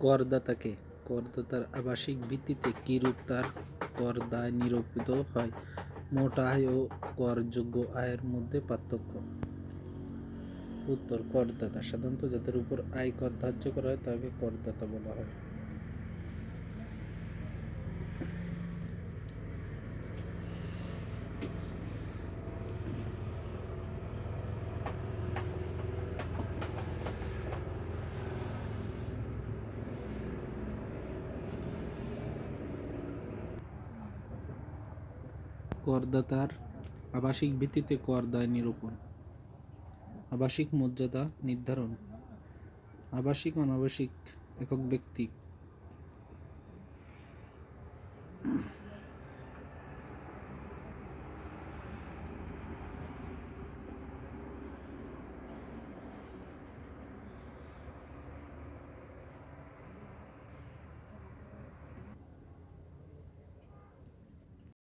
করদাতাকে, করদাতার আবাসিক ভিত্তিতে কিরূপ তার কর দায় নিরূপিত হয়? মোট আয় ও করযোগ্য আয়ের মধ্যে পার্থক্য। উত্তর, করদাতা। সাধারণত যাদের উপর আয় কর ধার্য করা হয়, তাকে করদাতা বলা হয়। করদাতার আবাসিক ভিত্তিতে কর দায় নিরূপণ। আবাসিক মর্যাদা নির্ধারণ। আবাসিক অনাবাসিক একক ব্যক্তি।